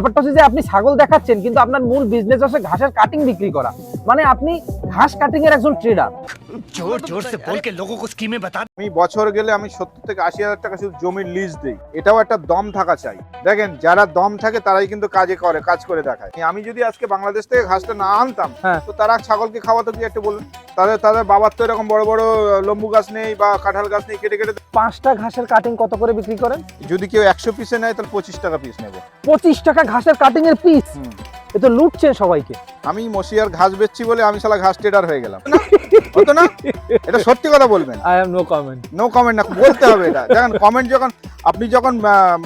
ব্যাপারটা হচ্ছে যে আপনি ছাগল দেখাচ্ছেন, কিন্তু আপনার মূল বিজনেস হচ্ছে ঘাসের কাটিং বিক্রি করা। মানে আপনি ঘাস কাটিং এর একজন ট্রেডার জোর জোর সে বল কে লোগো কো স্কিমে বাতা আমি বছর গেলে আমি সত্তর থেকে আশি হাজার টাকা শুধু জমির লিজ দেই। এটাও একটা দম থাকা চাই। দেখেন যারা দম থাকে তারাই কিন্তু কাজে করে কাজ করে দেখায়। আমি যদি আজকে বাংলাদেশ থেকে ঘাসটা না আনতাম হ্যাঁ। তো তারা ছাগলকে খাওয়াতো কি একটু বলুন? তাদের তাদের বাবার তো এরকম বড় বড় লম্বু গাছ নেই বা কাঁঠাল গাছ নেই কেটে কেটে পাঁচটা ঘাসের কাটিং কত করে বিক্রি করেন? যদি কেউ একশো পিসে নেয় তাহলে পঁচিশ টাকা পিস নেব। পঁচিশ টাকা ঘাসের কাটিং এর পিস এ তো লুটছেন সবাইকে। আমি মশিয়ার ঘাস বেচছি বলে আমি সালা ঘাস ট্রেডার হয়ে গেলাম? হতো না? এটা সত্যি কথা বলবেন। I am no comment no comment না বলতে হবে এটা। দেখেন কমেন্ট যখন আপনি যখন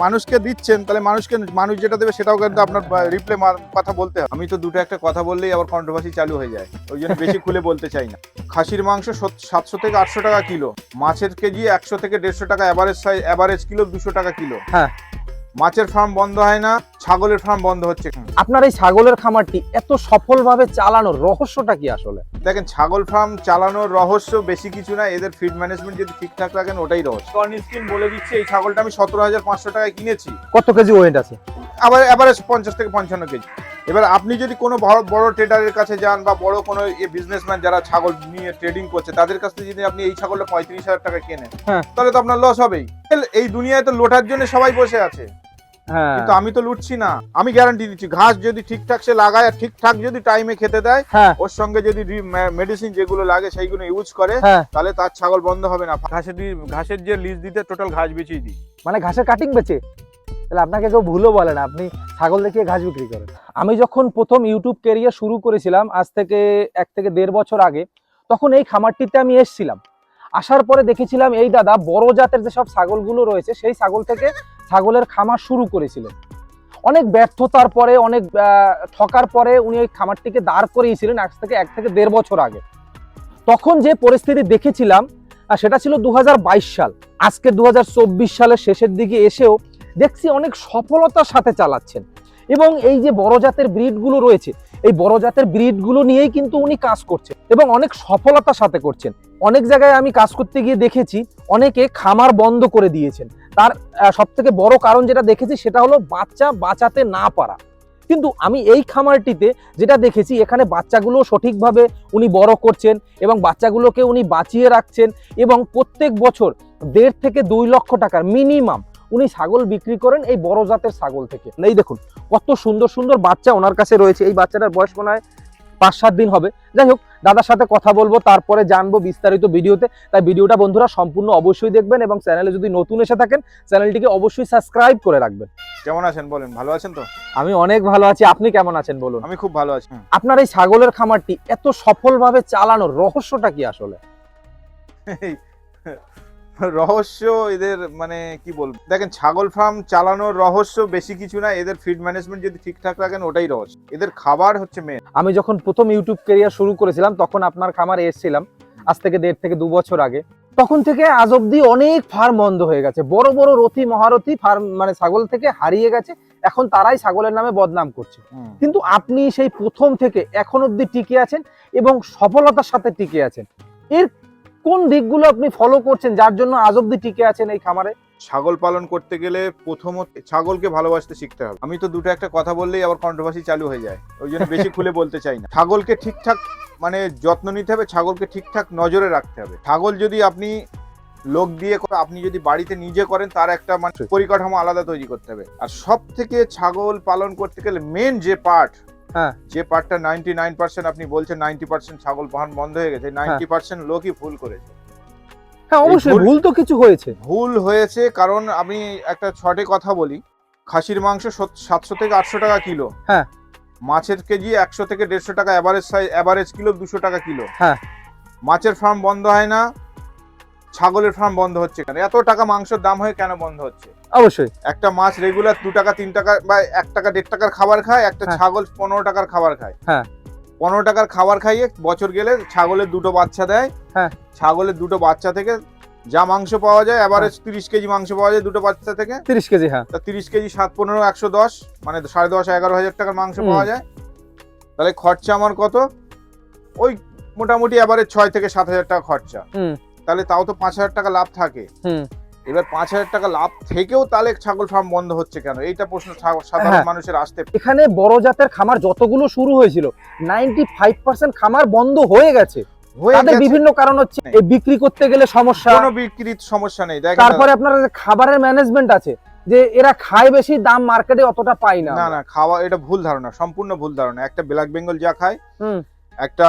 মানুষকে দিচ্ছেন তাহলে মানুষকে মানুষ যেটা দেবে সেটাও কিন্তু আপনার রিপ্লে কথা বলতে হবে। আমি তো দুটো একটা কথা বললেই আবার কন্ট্রোভার্সি চালু হয়ে যায়। ওই জন্য বেশি খুলে বলতে চাই না। খাসির মাংস সাতশো থেকে আটশো টাকা কিলো। মাছের কেজি একশো থেকে দেড়শো টাকা। অ্যাভারেজ সাইজ অ্যাভারেজ কিলো দুশো টাকা কিলো। হ্যাঁ। মাছের ফার্ম বন্ধ হয় না ছাগলের ফার্ম বন্ধ হচ্ছে আপনার এই ছাগলের খামারটি এত সফলভাবে চালানোর রহস্যটা কি আসলে? দেখেন ছাগল ফার্ম চালানোর রহস্য বেশি কিছু না এদের ফিড ম্যানেজমেন্ট যদি ঠিকঠাক রাখেন ওটাই রহস্য। কর্ন স্কিন বলে দিচ্ছে এই ছাগলটা আমি সতেরো হাজার পাঁচশো টাকায় কিনেছি। কত কেজি ওয়েট আছে? আবার এভারেজ পঞ্চাশ থেকে পঞ্চান্ন কেজি। এবার আপনি যদি কোনো বড় বড় ট্রেডারের কাছে যান বা বড় কোনো বিজনেসম্যান যারা ছাগল নিয়ে ট্রেডিং করছে তাদের কাছ থেকে যদি আপনি এই ছাগলটা পঁয়ত্রিশ হাজার টাকা কেনেন হ্যাঁ। তাহলে তো আপনার লস হবেই। এই দুনিয়ায় তো লোটার জন্য সবাই বসে আছে। কিন্তু আমি তো লুটছি না। আমি গ্যারান্টি দিচ্ছি ঘাস যদি ঠিকঠাক সে লাগায় আর ঠিকঠাক যদি টাইমে খেতে দেয় হ্যাঁ। ওর সঙ্গে যদি মেডিসিন যেগুলো লাগে সেইগুলো ইউজ করে হ্যাঁ। তাহলে তার ছাগল বন্ধ হবে না। ঘাসের ঘাসের যে লিজ দিতে টোটাল ঘাস বেচিয়ে দিই। মানে ঘাসের কাটিং বেচে? তাহলে আপনাকে কেউ ভুলও বলে না আপনি ছাগল দেখিয়ে ঘাস বিক্রি করেন। আমি যখন প্রথম ইউটিউব ক্যারিয়ার শুরু করেছিলাম আজ থেকে এক থেকে দেড় বছর আগে তখন এই খামারটিতে আমি এসেছিলাম। আসার পরে দেখেছিলাম এই দাদা বড় জাতের যে সব ছাগলগুলো রয়েছে সেই ছাগল থেকে ছাগলের খামার শুরু করেছিলেন। অনেক ব্যর্থতার পরে, অনেক ঠকার পরে উনি ওই খামারটিকে দাঁড় করিয়েছিলেন আজ থেকে এক থেকে দেড় বছর আগে। তখন যে পরিস্থিতি দেখেছিলাম সেটা ছিল দু হাজার বাইশ সাল। আজকে দু হাজার চব্বিশ সালের শেষের দিকে এসেও দেখছি অনেক সফলতার সাথে চালাচ্ছেন। এবং এই যে বড় জাতের ব্রিডগুলো রয়েছে, এই বড় জাতের ব্রিডগুলো নিয়েই কিন্তু উনি কাজ করছেন এবং অনেক সফলতার সাথে করছেন। অনেক জায়গায় আমি কাজ করতে গিয়ে দেখেছি, অনেকে খামার বন্ধ করে দিয়েছেন। তার সব থেকে বড় কারণ যেটা দেখেছি সেটা হলো বাচ্চা বাঁচাতে না পারা। কিন্তু আমি এই খামারটিতে যেটা দেখেছি, এখানে বাচ্চাগুলো সঠিকভাবে উনি বড় করছেন এবং বাচ্চাগুলোকে উনি বাঁচিয়ে রাখছেন এবং প্রত্যেক বছর দেড় থেকে দুই লক্ষ টাকার মিনিমাম উনি ছাগল বিক্রি করেন এই বড় জাতের ছাগল থেকে। এই দেখুন, কত সুন্দর সুন্দর বাচ্চা ওনার কাছে রয়েছে। এই বাচ্চাটার বয়স মনে হয় পাঁচ সাত দিন হবে। যাই হোক দাদার সাথে কথা বলব তারপরে জানব বিস্তারিত ভিডিওতে। তাই ভিডিওটা বন্ধুরা সম্পূর্ণ অবশ্যই দেখবেন এবং চ্যানেলে যদি নতুন এসে থাকেন চ্যানেলটিকে অবশ্যই সাবস্ক্রাইব করে রাখবেন। কেমন আছেন বলেন ভালো আছেন তো? আমি অনেক ভালো আছি আপনি কেমন আছেন বলুন? আমি খুব ভালো আছি। আপনার এই ছাগলের খামারটি এত সফলভাবে চালানোর রহস্যটা কি আসলে? রহস্য এদের মানে কি বলব? দেখেন ছাগল ফার্ম চালানোর রহস্য বেশি কিছু না এদের ফিড ম্যানেজমেন্ট যদি ঠিকঠাক রাখেন ওটাই রহস্য। এদের খাবার হচ্ছে মেন আমি যখন প্রথম ইউটিউব ক্যারিয়ার শুরু করেছিলাম তখন আপনার খামারে এসেছিলাম আজ থেকে দেড় থেকে দু বছর আগে। তখন থেকে আজ অব্দি অনেক ফার্ম বন্ধ হয়ে গেছে। বড় বড় রথি মহারথি ফার্ম মানে ছাগল থেকে হারিয়ে গেছে। এখন তারাই ছাগলের নামে বদনাম করছে। কিন্তু আপনি সেই প্রথম থেকে এখন অব্দি টিকে আছেন এবং সফলতার সাথে টিকে আছেন। এর কোন দিকগুলো আপনি ফলো করছেন যার জন্য আজ অব্দি টিকে আছেন এই খামারে? ছাগল পালন করতে গেলে প্রথমত ছাগলকে ভালোবাসতে শিখতে হবে। আমি তো দুটো একটা কথা বললেই আবার কন্ট্রোভার্সি চালু হয়ে যায়। ওই জন্য বেশি খুলে বলতে চাই না। ছাগলকে ঠিকঠাক মানে যত্ন নিতে হবে, ছাগলকে ঠিকঠাক নজরে রাখতে হবে। ছাগল যদি আপনি লোক দিয়ে করে, আপনি যদি বাড়িতে নিজে করেন, তার একটা মানে পরিকাঠামো আলাদা তৈরি করতে হবে। আর সব থেকে ছাগল পালন করতে গেলে মেন যে পার্ট হ্যাঁ। যে পার্টটা নাইনটি নাইন পার্সেন্ট আপনি বলছেন নাইনটি পার্সেন্ট ছাগল পালন বন্ধ হয়ে গেছে নাইনটি পার্সেন্ট লোকই ভুল করেছে হ্যাঁ অবশ্যই ভুল- ভুল তো কিছু হয়েছে ভুল হয়েছে কারণ আমি একটা ছটে কথা বলি খাসির মাংস সাতশো থেকে আটশো টাকা কিলো হ্যাঁ। মাছের কেজি একশো থেকে দেড়শো টাকা অ্যাভারেজ সাইজ অ্যাভারেজ কিলো দুশো টাকা কিলো হ্যাঁ। মাছের ফার্ম বন্ধ হয় না ছাগলের ফার্ম বন্ধ হচ্ছে কেন? এত টাকা মাংসের দাম হয়ে কেন বন্ধ হচ্ছে? অবশ্যই। একটা মাছ রেগুলার দু টাকা তিন টাকা বা এক টাকা দেড় টাকার খাবার খায় একটা হ্যাঁ। ছাগল পনেরো টাকার খাবার খায়। হ্যাঁ। পনেরো টাকার খাবার খাইয়ে বছর গেলে ছাগলের দুটো বাচ্চা দেয়। হ্যাঁ। ছাগলের দুটো বাচ্চা থেকে যা মাংস পাওয়া যায় এভারেজ তিরিশ কেজি মাংস পাওয়া যায় দুটো বাচ্চা থেকে। তিরিশ কেজি হ্যাঁ। তা তিরিশ কেজি সাত পনেরো একশো দশ মানে সাড়ে দশ এগারো হাজার টাকার মাংস পাওয়া যায়। তাহলে খরচা আমার কত? ওই মোটামুটি এবারে ছয় থেকে সাত হাজার টাকা খরচা। তাহলে তাও তো পাঁচ হাজার টাকা লাভ থাকে। এবার পাঁচ হাজার টাকা লাভ থেকেও তাহলে ছাগল ফার্ম বন্ধ হচ্ছে কেন? এইটা প্রশ্ন সাধারণ হ্যাঁ। মানুষের আসতে এখানে বড় জাতের খামার যতগুলো শুরু হয়েছিল নাইনটি ফাইভ পার্সেন্ট খামার বন্ধ হয়ে গেছে। তাদের বিভিন্ন কারণ হচ্ছে এই বিক্রি করতে গেলে সমস্যা। কোনো বিক্রির সমস্যা নেই। তারপরে আপনার খাবারের ম্যানেজমেন্ট আছে যে এরা খায় বেশি দাম মার্কেটে অতটা পায় না। না না খাওয়া এটা ভুল ধারণা সম্পূর্ণ ভুল ধারণা। একটা ব্ল্যাক বেঙ্গল যা খায় হুম। একটা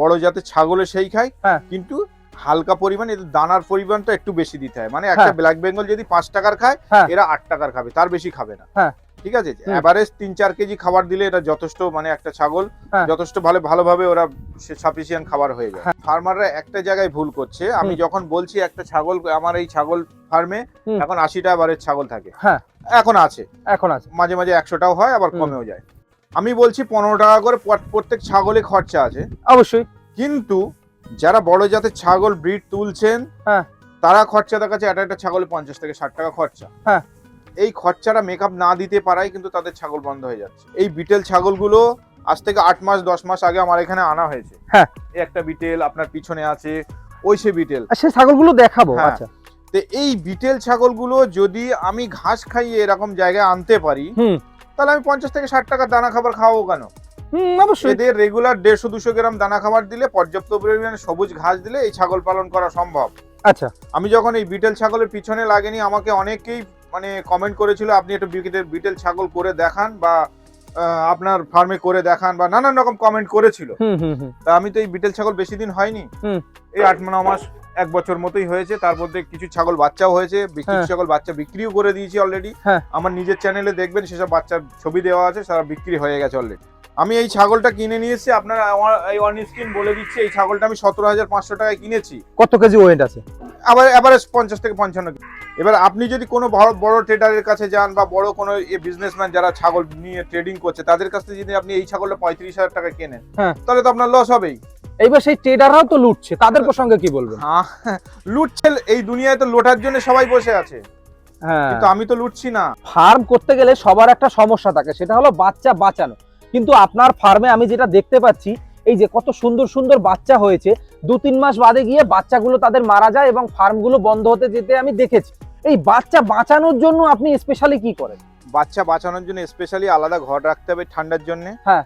বড় জাতের ছাগলে সেই খায় হ্যাঁ। কিন্তু হালকা পরিমাণ এদের দানার পরিমাণটা একটু বেশি দিতে হয় মানে একটা। ব্ল্যাক বেঙ্গল যদি পাঁচ টাকার খায় হ্যাঁ। এরা আট টাকার খাবে তার বেশি খাবে না হ্যাঁ। ঠিক আছে। এভারেজ তিন চার কেজি খাবার দিলে এটা যথেষ্ট মানে একটা ছাগল হ্যাঁ। যথেষ্ট ভালো ভালোভাবে ওরা সাফিসিয়েন্ট খাবার হয়ে যায়। ফার্মাররা একটা জায়গায় ভুল করছে আমি যখন বলছি একটা ছাগল আমার এই ছাগল ফার্মে এখন আশিটা এভারেজ ছাগল থাকে হ্যাঁ। এখন আছে এখন আছে মাঝে মাঝে একশোটাও হয় আবার কমেও যায় আমি বলছি পনেরো টাকা করে প্রত্যেক ছাগলে খরচা আছে অবশ্যই কিন্তু যারা বড় জাতের ছাগল ব্রিড তুলছেন হ্যাঁ। তারা খরচা দেখাচ্ছে একটা একটা ছাগলে পঞ্চাশ থেকে ষাট টাকা খরচা হ্যাঁ। এই খরচাটা মেকআপ না দিতে পারাই কিন্তু তাদের ছাগল বন্ধ হয়ে যাচ্ছে এই বিটেল ছাগলগুলো আজ থেকে আট মাস দশ মাস আগে আমার এখানে আনা হয়েছে হ্যাঁ। এই একটা বিটেল আপনার পিছনে আছে ওই সে বিটেল সে ছাগলগুলো দেখাবো হ্যাঁ। আচ্ছা তো এই বিটেল ছাগলগুলো যদি আমি ঘাস খাইয়ে এরকম জায়গায় আনতে পারি হুম তাহলে আমি পঞ্চাশ থেকে ষাট টাকার দানা খাবার খাওয়াবো কেন অবশ্যই। এদের রেগুলার দেড়শো দুশো গ্রাম দানা খাবার দিলে পর্যাপ্ত পরিমাণে সবুজ ঘাস দিলে এই ছাগল পালন করা সম্ভব। আচ্ছা। আমি যখন এই বিটেল ছাগলের পিছনে লাগেনি আমাকে অনেকেই মানে কমেন্ট করেছিল আপনি একটু বিটেল ছাগল করে দেখান বা আপনার ফার্মে করে দেখান বা নানান রকম কমেন্ট করেছিল। তা আমি তো এই বিটেল ছাগল বেশি দিন হয়নি। এই আট ন মাস এক বছর মতোই হয়েছে। তার মধ্যে কিছু ছাগল বাচ্চাও হয়েছে। কিছু হ্যাঁ। ছাগল বাচ্চা বিক্রিও করে দিয়েছি অলরেডি হ্যাঁ। আমার নিজের চ্যানেলে দেখবেন সেসব বাচ্চার ছবি দেওয়া আছে সারা বিক্রি হয়ে গেছে অলরেডি আমি এই ছাগলটা কিনে নিয়েছি আপনারা আমার এই অন স্ক্রিন বলে দিচ্ছি এই ছাগলটা আমি সতেরো হাজার পাঁচশো টাকায় কিনেছি। কত কেজি ওয়েট আছে? আবার এভারেজ পঞ্চাশ থেকে পঞ্চান্ন কেজি। এবার আপনি যদি কোনো বড় বড় ট্রেডারের কাছে যান বা বড় কোনো বিজনেসম্যান যারা ছাগল নিয়ে ট্রেডিং করছে তাদের কাছ থেকে যদি আপনি এই ছাগলটা পঁয়ত্রিশ হাজার টাকা কেনেন হ্যাঁ। তাহলে তো আপনার লস হবেই। এইবার সেই ট্রেডাররাও তো লুটছে তাদের প্রসঙ্গে কি বলবেন? হ্যাঁ, লুটছে এই দুনিয়ায় তো লোটার জন্য সবাই বসে আছে। হ্যাঁ। কিন্তু আমি তো লুটছি না। ফার্ম করতে গেলে সবার একটা সমস্যা থাকে সেটা হলো বাচ্চা বাঁচানো। কিন্তু আপনার ফার্মে আমি যেটা দেখতে পাচ্ছি এই যে কত সুন্দর সুন্দর বাচ্চা হয়েছে দু তিন মাস বাদে গিয়ে বাচ্চাগুলো তাদের মারা যায় এবং ফার্মগুলো বন্ধ হতে যেতে আমি দেখেছি। এই বাচ্চা বাঁচানোর জন্য আপনি স্পেশালি কি করেন? বাচ্চা বাঁচানোর জন্য স্পেশালি আলাদা ঘর রাখতে হবে ঠান্ডার জন্য। হ্যাঁ।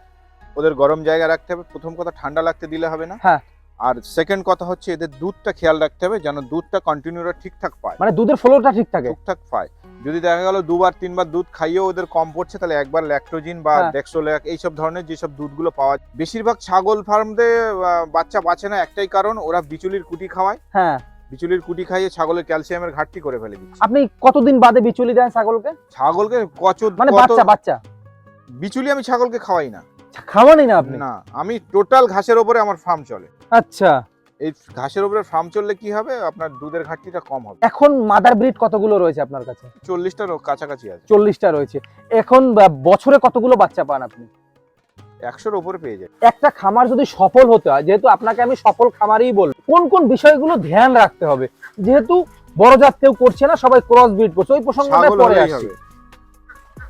ওদের গরম জায়গা রাখতে হবে। প্রথম কথা ঠান্ডা লাগতে দিলে হবে না। হ্যাঁ। আর সেকেন্ড কথা হচ্ছে এদের দুধটা খেয়াল রাখতে হবে যেন দুধটা কন্টিনিউ ঠিকঠাক পায়। মানে দুধের ফ্লোটা ঠিক থাকে। ঠিকঠাক পায়। যদি দেখা গেল দুবার তিনবার দুধ খাইয়েও ওদের কম পড়ছে তাহলে একবার ল্যাকটোজিন বা। ডেক্সোল্যাক এইসব ধরনের যেসব দুধগুলো পাওয়া যায় বেশিরভাগ ছাগল ফার্মতে বাচ্চা বাঁচে না একটাই কারণ ওরা বিচুলির কুটি খাওয়ায়। হ্যাঁ। বিচুলির কুটি খাইয়ে ছাগলের ক্যালসিয়ামের ঘাটতি করে ফেলে দিচ্ছে। আপনি কতদিন বাদে বিচুলি দেন ছাগলকে? ছাগলকে কচ মানে বাচ্চা বাচ্চা। বিচুলি আমি ছাগলকে খাওয়াই না। খাওয়ানি না আপনি? না আমি টোটাল ঘাসের ওপরে আমার ফার্ম চলে। আচ্ছা। এই ঘাসের উপরে ফার্ম চললে কি হবে? আপনার দুধের ঘাটতিটা কম হবে। এখন মাদার ব্রিড কতগুলো রয়েছে আপনার কাছে? চল্লিশটার কাছাকাছি আছে। চল্লিশটা রয়েছে। এখন বছরে কতগুলো বাচ্চা পান আপনি? একশোর উপরে পেয়ে যায় একটা খামার যদি সফল হতে হয় যেহেতু আপনাকে আমি সফল খামারই বলব কোন কোন বিষয়গুলো ধ্যান রাখতে হবে? যেহেতু বড় জাত কেউ করছে না সবাই ক্রস ব্রিড করছে ওই প্রসঙ্গটা পরে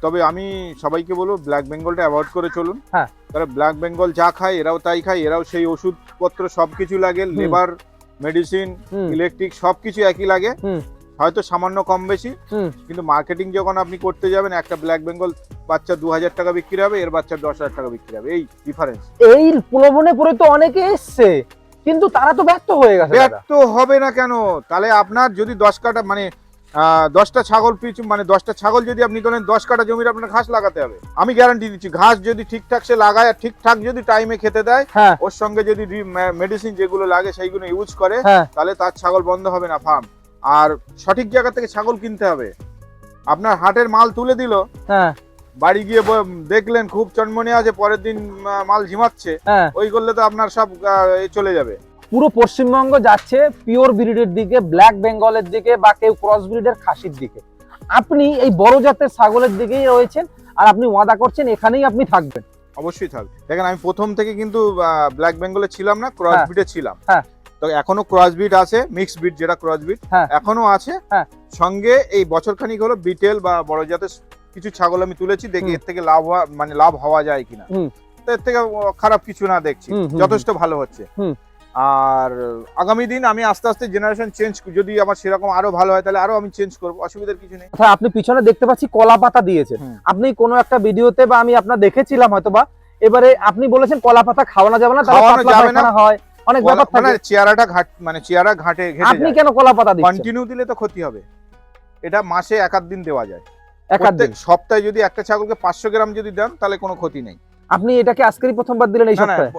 তবে আমি সবাইকে বলব ব্ল্যাক বেঙ্গলটা অ্যাভয়েড করে চলুন। হ্যাঁ। তারা ব্ল্যাক বেঙ্গল যা খায় এরাও তাই খায় এরাও সেই ওষুধপত্র সবকিছু লাগে লেবার মেডিসিন ইলেকট্রিক সবকিছু একই লাগে। হয়তো সামান্য কম বেশি। কিন্তু মার্কেটিং যখন আপনি করতে যাবেন একটা ব্ল্যাক বেঙ্গল বাচ্চা দু হাজার টাকা বিক্রি হবে এর বাচ্চা দশ হাজার টাকা বিক্রি হবে। এই ডিফারেন্স এই প্রলোভনে পড়ে তো অনেকে এসছে কিন্তু তারা তো ব্যর্থ হয়ে গেছে। ব্যর্থ হবে না কেন? তাহলে আপনার যদি দশ কাটা মানে দশটা ছাগল পিছু মানে দশটা ছাগল যদি আপনি করেন দশ কাটা জমির আপনার ঘাস লাগাতে হবে। আমি গ্যারান্টি দিচ্ছি ঘাস যদি ঠিকঠাক সে লাগায় আর ঠিকঠাক যদি টাইমে খেতে দেয় হ্যাঁ। ওর সঙ্গে যদি মেডিসিন যেগুলো লাগে সেইগুলো ইউজ করে হ্যাঁ। তাহলে তার ছাগল বন্ধ হবে না ফার্ম আর সঠিক জায়গা থেকে ছাগল কিনতে হবে। আপনার হাটের মাল তুলে দিল হ্যাঁ। বাড়ি গিয়ে দেখলেন খুব চনমনে আছে পরের দিন মাল ঝিমাচ্ছে ওই করলে তো আপনার সব এ চলে যাবে। পুরো পশ্চিমবঙ্গ যাচ্ছে পিওর ব্রিডের দিকে ব্ল্যাক বেঙ্গলের দিকে বা কেউ ক্রস ব্রিডের খাসির দিকে আপনি এই বড় জাতের ছাগলের দিকেই রয়েছেন আর আপনি ওয়াদা করছেন এখানেই আপনি থাকবেন অবশ্যই থাকবে দেখেন আমি প্রথম থেকে কিন্তু ব্ল্যাক বেঙ্গলে ছিলাম না ক্রস হ্যাঁ। বিটে ছিলাম হ্যাঁ। তো এখনও ক্রস ব্রিড আছে মিক্স ব্রিড যেটা ক্রস হ্যাঁ। এখনও আছে হ্যাঁ। সঙ্গে এই বছর খানিক হলো বিটেল বা বড় জাতের কিছু ছাগল আমি তুলেছি দেখি এর থেকে লাভ হওয়া মানে লাভ হওয়া যায় কিনা তো এর থেকে খারাপ কিছু না দেখছি যথেষ্ট ভালো হচ্ছে। আর আগামী দিন আমি আস্তে আস্তে জেনারেশন চেঞ্জ যদি আমার সেরকম আরও ভালো হয় তাহলে আরও আমি চেঞ্জ করব। অসুবিধার কিছু নেই। অর্থাৎ আপনি পিছনে দেখতে পাচ্ছি কলা পাতা দিয়েছেন। হুম। আপনি কোনো একটা ভিডিওতে বা আমি আপনার দেখেছিলাম হয়তোবা এবারে আপনি বলেছেন কলা পাতা খাওয়ানো যাবে না খাওয়ানো যাবে না। হয়। অনেক ব্যাপার মানে থাকে চেয়ারাটা ঘাট মানে চেয়ারা ঘাটে আপনি কেন কলা পাতা দিচ্ছেন? কন্টিনিউ দিলে তো ক্ষতি হবে। এটা মাসে এক আধ দিন দেওয়া যায়। এক সপ্তাহে যদি একটা ছাগলকে পাঁচশো গ্রাম যদি দেন তাহলে কোনো ক্ষতি নেই। আপনি এটাকে আজকেরই প্রথমবার দিলেন এই সপ্তাহে?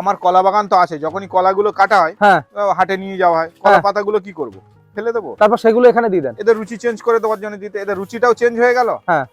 আমার কলা বাগান তো আছে যখনই কলাগুলো কাটা হয় হ্যাঁ। হাটে নিয়ে যাওয়া হয় কলা হ্যাঁ। পাতাগুলো কি করব? ফেলে দেবো? তারপর সেগুলো এখানে দিয়ে দেন। এদের রুচি চেঞ্জ করে দেওয়ার জন্য দিতে এদের রুচিটাও চেঞ্জ হয়ে গেল? হ্যাঁ।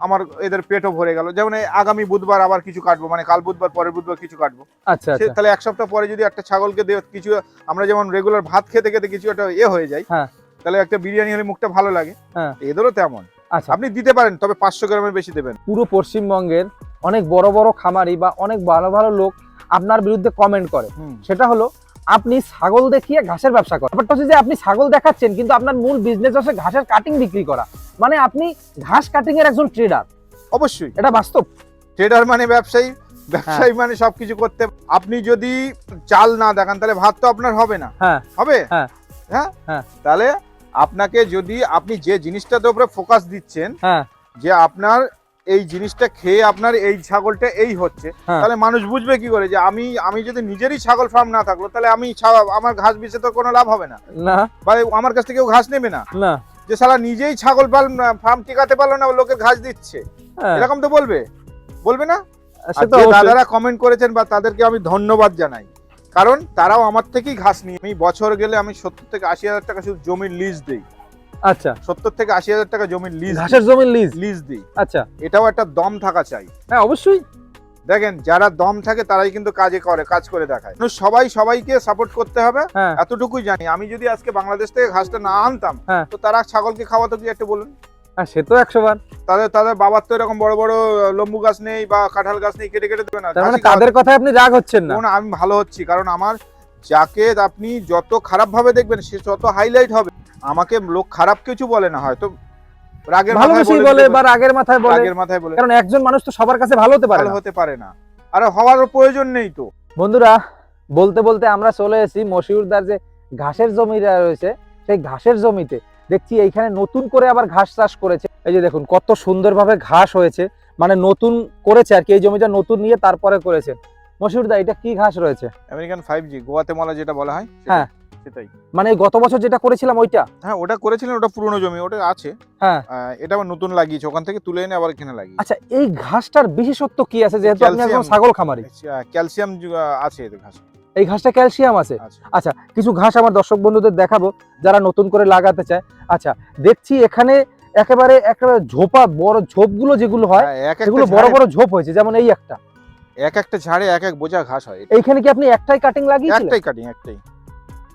আমার এদের পেটও ভরে গেল। যেমন আগামী বুধবার আবার কিছু কাটবো মানে কাল বুধবার পরের বুধবার কিছু কাটবো। আচ্ছা আচ্ছা। তাহলে এক সপ্তাহ পরে যদি একটা ছাগলকে দিয়ে কিছু আমরা যেমন রেগুলার ভাত খেতে খেতে কিছু একটা এ হয়ে যায় হ্যাঁ। তাহলে একটা বিরিয়ানি হলে মুখটা ভালো লাগে। হ্যাঁ। এদেরও তেমন। আচ্ছা। আপনি দিতে পারেন তবে পাঁচশো গ্রামের বেশি দেবেন। পুরো পশ্চিমবঙ্গের অনেক বড় বড় খামারি বা অনেক ভালো ভালো লোক আপনার বিরুদ্ধে কমেন্ট করে। সেটা হলো আপনি ছাগল দেখিয়ে ঘাসের ব্যবসা করেন। ব্যাপারটা হচ্ছে যে আপনি ছাগল দেখাচ্ছেন কিন্তু আপনার মূল বিজনেস হচ্ছে ঘাসের কাটিং বিক্রি করা। মানে আপনি ঘাস কাটিং এর একজন ট্রেডার অবশ্যই। এটা বাস্তব। ট্রেডার মানে ব্যবসায়ী। ব্যবসায়ী মানে সবকিছু করতে আপনি যদি চাল না দেখান তাহলে ভাত তো আপনার হবে না। হ্যাঁ। হবে? হ্যাঁ। হ্যাঁ? হ্যাঁ। তাহলে আপনাকে যদি আপনি যে জিনিসটাতে উপরে ফোকাস দিচ্ছেন হ্যাঁ। যে আপনার এই জিনিসটা খেয়ে আপনার এই ছাগলটা এই হচ্ছে। হ্যাঁ। তাহলে মানুষ বুঝবে কি করে যে আমি আমি যদি নিজেরই ছাগল ফার্ম না থাকল তাহলে আমি আমার ঘাস বেচে তো কোনো লাভ হবে না। না। বা আমার কাছ থেকে কেউ ঘাস নেবে না। না। যে সালা নিজেই ছাগল ফার্ম টিকাতে পারল না লোকের ঘাস দিচ্ছে। হ্যাঁ, এরকম তো বলবে? বলবে না? দাদারা কমেন্ট করেছেন বা তাদেরকে আমি ধন্যবাদ জানাই। কারণ তারাও আমার থেকেই ঘাস নিয়ে আমি বছর গেলে আমি সত্তর থেকে আশি হাজার টাকা শুধু জমির লিজ দিই। আচ্ছা। সত্তর থেকে আশি হাজার টাকা জমির লিজ ঘাসের জমির লিজ লিজ দিই। আচ্ছা। এটাও একটা দম থাকা চাই। হ্যাঁ অবশ্যই। দেখেন যারা দম থাকে তারাই কিন্তু কাজে করে কাজ করে দেখায়। সবাই সবাইকে সাপোর্ট করতে হবে। হ্যাঁ। এতটুকুই জানি। আমি যদি আজকে বাংলাদেশ থেকে ঘাসটা না আনতাম হ্যাঁ। তো তারা ছাগলকে খাওয়াতো কি একটু বলুন? হ্যাঁ সে তো একশো বার। তাদের তাদের বাবার তো এরকম বড় বড় লম্বু গাছ নেই বা কাঁঠাল গাছ নেই কেটে কেটে দেবে না। মানে তাদের কথায় আপনি রাগ হচ্ছেন না আমি ভালো হচ্ছি। কারণ আমার যাকে আপনি যত খারাপ ভাবে দেখবেন সে তত হাইলাইট হবে। আমাকে লোক খারাপ কিছু বলে না হয়তো রাগের মাথায় ভালোবেসেই বলে বা রাগের মাথায় বলে। রাগের মাথায় বলে। কারণ একজন মানুষ তো সবার কাছে ভালো হতে পারে ভালো না। হতে পারে না। আরে হওয়ার প্রয়োজন নেই তো। বন্ধুরা বলতে বলতে আমরা চলে এসেছি মশিউরদার যে ঘাসের জমি রয়েছে সেই ঘাসের জমিতে। দেখছি এইখানে নতুন করে আবার ঘাস চাষ করেছে। এই যে দেখুন কত সুন্দরভাবে ঘাস হয়েছে। মানে নতুন করেছে আর কি এই জমিটা নতুন নিয়ে তারপরে করেছে। মশিউরদা এটা কি ঘাস রয়েছে? আমেরিকান ফাইভ জি গোয়াতেমালা যেটা বলা হয় হ্যাঁ। সেটাই। মানে গত বছর যেটা করেছিলাম ওইটা? হ্যাঁ ওটা করেছিলেন ওটা পুরনো জমি ওটা আছে। হ্যাঁ। এটা আবার নতুন লাগিয়েছে ওখান থেকে তুলে এনে আবার এখানে লাগিয়েছে। আচ্ছা এই ঘাসটার বিশেষত্ব কি আছে? যেহেতু আপনি ক্যালসিয়াম। ছাগল খামারি। ক্যালসিয়াম আছে এতে ঘাস। এই ঘাসটা ক্যালসিয়াম আছে। আছে। আচ্ছা কিছু ঘাস আমার দর্শক বন্ধুদের দেখাবো যারা নতুন করে লাগাতে চায়। আচ্ছা দেখছি এখানে একেবারে একেবারে ঝোপা বড় ঝোপগুলো যেগুলো হয় হ্যাঁ, সেগুলো বড় বড় ঝোপ হয়েছে যেমন এই একটা। এক একটা ঝাড়ে এক এক বোঝা ঘাস হয় এইখানে কি আপনি একটাই কাটিং লাগিয়েছিলেন? একটাই কাটিং একটাই।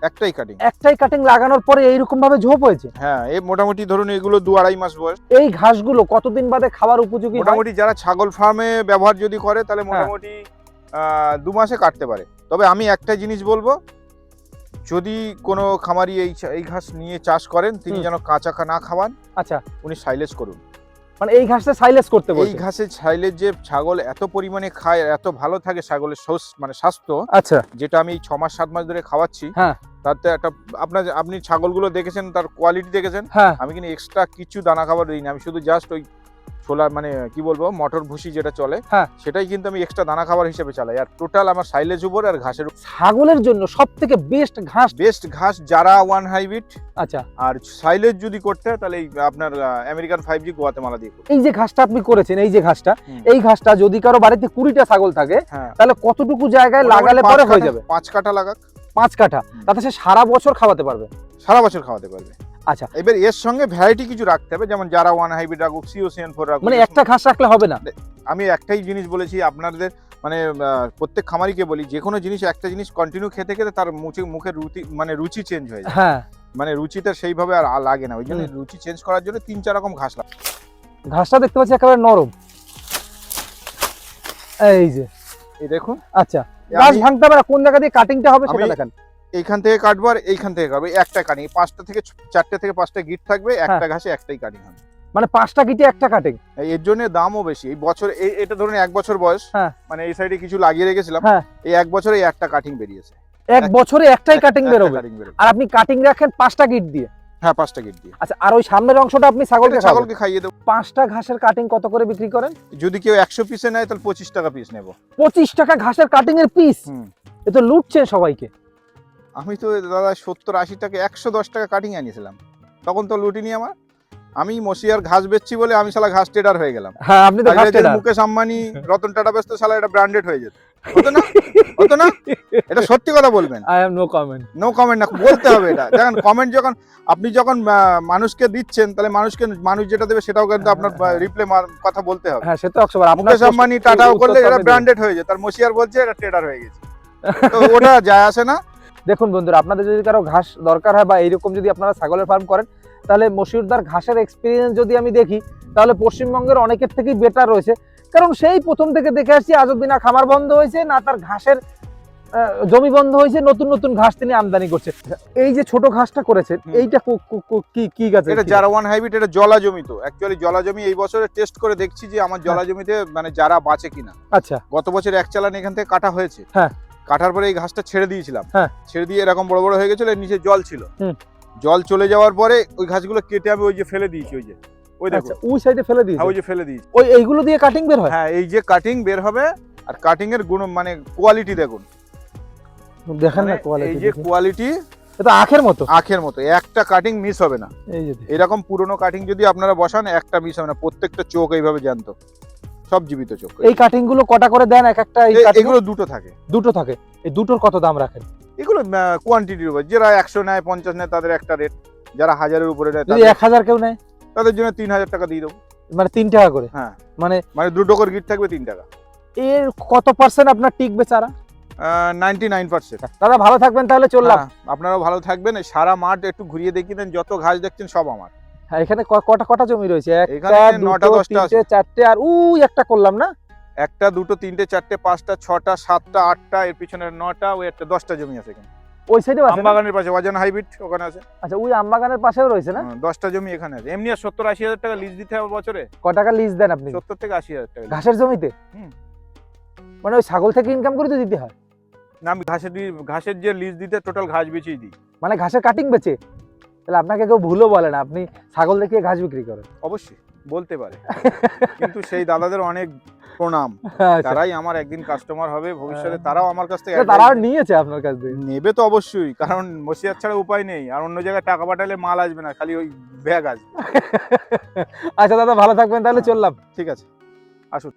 একটাই কাটিং একটাই কাটিং লাগানোর পরে এইরকম ভাবে ঝোপ হয়েছে? হ্যাঁ এই মোটামুটি ধরুন এগুলো দু আড়াই মাস বয়স। এই ঘাসগুলো কতদিন বাদে খাবার উপযোগী মোটামুটি যারা ছাগল ফার্মে ব্যবহার যদি করে তাহলে হ্যাঁ। মোটামুটি দু মাসে কাটতে পারে। তবে আমি একটা জিনিস বলব যদি কোনো খামারি এই এই ঘাস নিয়ে চাষ করেন তিনি যেন কাঁচা না খাওয়ান আচ্ছা। উনি সাইলেজ করুন। মানে এই ঘাসটা সাইলেজ করতে এই ঘাসে সাইলেজ যে ছাগল এত পরিমাণে খায় এত ভালো থাকে ছাগলের মানে স্বাস্থ্য আচ্ছা। যেটা আমি ছ মাস সাত মাস ধরে খাওয়াচ্ছি হ্যাঁ। তাতে একটা আপনার আপনি ছাগলগুলো দেখেছেন তার কোয়ালিটি দেখেছেন? হ্যাঁ। আমি কিন্তু এক্সট্রা কিছু দানা খাবার দিই না আমি শুধু জাস্ট ওই ছোলা মানে কি বলব মটর ভুসি যেটা চলে হ্যাঁ। সেটাই কিন্তু আমি এক্সট্রা দানা খাবার হিসেবে চালাই। আর টোটাল আমার সাইলেজ উপর আর ঘাসের ছাগলের জন্য সব থেকে বেস্ট ঘাস? বেস্ট ঘাস যারা ওয়ান হাইব্রিড আচ্ছা। আর সাইলেজ যদি করতে হয় তাহলে আপনার আমেরিকান ফাইভ জি গোয়াতেমালা দিয়ে এই যে ঘাসটা আপনি করেছেন এই যে ঘাসটা এই ঘাসটা যদি কারও বাড়িতে কুড়িটা ছাগল থাকে হ্যাঁ। তাহলে কতটুকু জায়গায় লাগালে পরে হয়ে যাবে? পাঁচ কাঠা লাগাক। পাঁচ কাঠা। তাতে সে সারা বছর খাওয়াতে পারবে? সারা বছর খাওয়াতে পারবে। আচ্ছা। এবার এর সঙ্গে ভ্যারাইটি কিছু রাখতে হবে যেমন যারা ওয়ান হাইব্রিড রাখুক সিওসিয়ান ফোর রাখুক মানে একটা ঘাস রাখলে হবে না? আমি একটাই জিনিস বলেছি আপনাদের মানে প্রত্যেক খামারিকে বলি যে কোনো জিনিস একটা জিনিস কন্টিনিউ খেতে খেতে তার মুখে মুখে রুচি মানে রুচি চেঞ্জ হয়ে যায়। হ্যাঁ। মানে রুচিটা সেইভাবে আর লাগে না ওই জন্য রুচি চেঞ্জ করার জন্য তিন চার রকম ঘাস লাগে ঘাসটা দেখতে পাচ্ছি একেবারে নরম। এই যে। এই দেখুন। আচ্ছা। ঘাস ভাঙতে হবে কোন জায়গা দিয়ে কাটিংটা হবে সেটা দেখান। এইখান থেকে কাটবো আর এইখান থেকে কাটবো। একটা কানি পাঁচটা থেকে চারটে থেকে পাঁচটা গিট থাকবে একটা ঘাসে একটাই কানি হবে। মানে পাঁচটা কিটে একটা কাটিং এর জন্য দামও বেশি। এই বছর এটা ধরুন এক বছর বয়স হ্যাঁ। মানে এই সাইডে কিছু লাগিয়ে রেখেছিলাম হ্যাঁ। এই এক বছরে একটা কাটিং বেরিয়েছে। এক বছরে একটাই কাটিং বেরোবে? আর আপনি কাটিং রাখেন পাঁচটা গিট দিয়ে? হ্যাঁ পাঁচটা গিট দিয়ে। আচ্ছা আর ওই সামনের অংশটা আপনি ছাগলকে ছাগলকে খাইয়ে দেবো। পাঁচটা ঘাসের কাটিং কত করে বিক্রি করেন? যদি কেউ একশো পিসে নেয় তাহলে পঁচিশ টাকা পিস নেব। পঁচিশ টাকা ঘাসের কাটিং এর পিস এ তো লুটছেন সবাইকে। আমি তো দাদা সত্তর আশি টাকা একশো দশ টাকা কাটিং আনিয়েছিলাম। তখন তো লুটিনি আমার। আমি মসিয়ার ঘাস বেচছি বলে আমি শালা ঘাস ট্রেডার হয়ে গেলাম। হ্যাঁ আপনি তো ঘাস trader। মুকেশ আম্বানি রতন টাটা ব্যস্ত শালা এটা ব্র্যান্ডেড হয়ে যেত। হতো না? হতো না? এটা সত্যি কথা বলবেন। I am no comment no comment না বলতে হবে এটা। দেখেন কমেন্ট যখন আপনি যখন মানুষকে দিচ্ছেন তাহলে মানুষকে মানুষ যেটা দেবে সেটাও কিন্তু আপনার হ্যাঁ, রিপ্লে কথা বলতে হবে। হ্যাঁ সে তো একশো বার মুকেশ আম্বানি টাটাও করলে এটা ব্র্যান্ডেড হয়ে যায় তার মসিয়ার বলছে এটা ট্রেডার হয়ে গেছে। তো ওটা যায় আসে না। দেখুন বন্ধুরা আপনাদের যদি কারও ঘাস দরকার হয় বা এইরকম যদি আপনারা ছাগলের ফার্ম করেন তাহলে মশিউরদার ঘাসের এক্সপিরিয়েন্স যদি আমি দেখি তাহলে পশ্চিমবঙ্গের অনেকের থেকেই বেটার রয়েছে। কারণ সেই প্রথম থেকে দেখে আসছি আজ অব্দি না খামার বন্ধ হয়েছে না তার ঘাসের জমি বন্ধ হয়েছে নতুন নতুন ঘাস তিনি আমদানি করছে। এই যে ছোট ঘাসটা করেছে এইটা কু- কু- কু- কি কি গাছ এটা যারা ওয়ান হাইব্রিড এটা জলা জমি তো। অ্যাকচুয়ালি জলা জমি এই বছরে টেস্ট করে দেখছি যে আমার জলা জমিতে মানে যারা বাঁচে কিনা। আচ্ছা। গত বছর এক চালান এখান থেকে কাটা হয়েছে। হ্যাঁ। কাটার পরে এই ঘাসটা ছেড়ে দিয়েছিলাম। হ্যাঁ। ছেড়ে দিয়ে এরকম বড় বড় হয়ে গেছিল এর নিচে জল ছিল। জল চলে যাওয়ার পরে ওই ঘাসগুলো কেটে আমি ওই যে ফেলে দিয়েছি ওই যে ওই দেখো। আচ্ছা ওই সাইডে ফেলে হ্যাঁ দিয়েছে ওই যে ফেলে দিয়েছি। ওই এইগুলো দিয়ে কাটিং বের হয়? হ্যাঁ এই যে কাটিং বের হবে আর কাটিং এর গুণ মানে কোয়ালিটি দেখুন। দেখেন না মানে এই যে কোয়ালিটি এটা আখের মতো? আখের মতো। একটা কাটিং মিস হবে না। এই যে এরকম পুরনো কাটিং যদি আপনারা বসান একটা মিস হবে না। প্রত্যেকটা চোখ এইভাবে জ্যান্ত। সব জীবিত চোখ এই কাটিংগুলো কটা করে দেন? এক একটা? এগুলো দুটো থাকে। দুটো থাকে। এই দুটোর কত দাম রাখেন? এগুলো কোয়ান্টিটির উপর। যারা একশো নেয় পঞ্চাশ নেয় তাদের একটা রেট যারা হাজারের উপরে নেয় এক হাজার কেউ নেয়? তাদের জন্য তিন হাজার টাকা দিয়ে দেবো। মানে তিন টাকা করে? হ্যাঁ। মানে মানে দুটো করে গিট থাকবে তিন টাকা। এর কত পার্সেন্ট আপনার টিকবে চারা? নাইনটি নাইন পার্সেন্ট দাদা ভালো থাকবেন তাহলে চললাম। আপনারাও ভালো থাকবেন। সারা মাঠ একটু ঘুরিয়ে দেখিয়ে দেন। যত ঘাস দেখছেন সব আমার। হ্যাঁ এখানে কটা কটা জমি রয়েছে? একটা নটা, দুটো দশটা তিনটে চারটে আর উই একটা করলাম না? একটা দুটো তিনটে চারটে পাঁচটা ছটা সাতটা আটটা এর পিছনে নটা ওই একটা দশটা জমি আছে এখানে। ওই সাইডেও আছে আমবাগানের পাশে ওয়াজান হাইব্রিড ওখানে আছে। আচ্ছা ওই আমবাগানের পাশেও রয়েছে না? হুম, দশটা জমি এখানে আছে। এমনি আর সত্তর আশি হাজার টাকা লিজ দিতে হবে বছরে? ক টাকা লিজ দেন আপনি? সত্তর থেকে আশি হাজার টাকা ঘাসের জমিতে? হুম। মানে ওই ছাগল থেকে ইনকাম করে তো দিতে হয়। না আমি ঘাসের ঘাসের যে লিজ দিতে টোটাল ঘাস বেচেই দিই। মানে ঘাসের কাটিং বেচে? তাহলে আপনাকে কেউ ভুলও বলে না আপনি ছাগল দেখিয়ে ঘাস বিক্রি করেন। অবশ্যই বলতে পারে। কিন্তু সেই দাদাদের অনেক প্রণাম। আচ্ছা। তারাই আমার একদিন কাস্টমার হবে ভবিষ্যতে তারাও আমার কাছ থেকে তা তারাও নিয়েছে আপনার কাছ থেকে? নেবে তো অবশ্যই কারণ মসিয়ার ছাড়া উপায় নেই আর অন্য জায়গায় টাকা পাঠালে মাল আসবে না খালি ওই ব্যাগ আসবে। আচ্ছা দাদা ভালো থাকবেন তাহলে হ্যাঁ। চললাম। ঠিক আছে।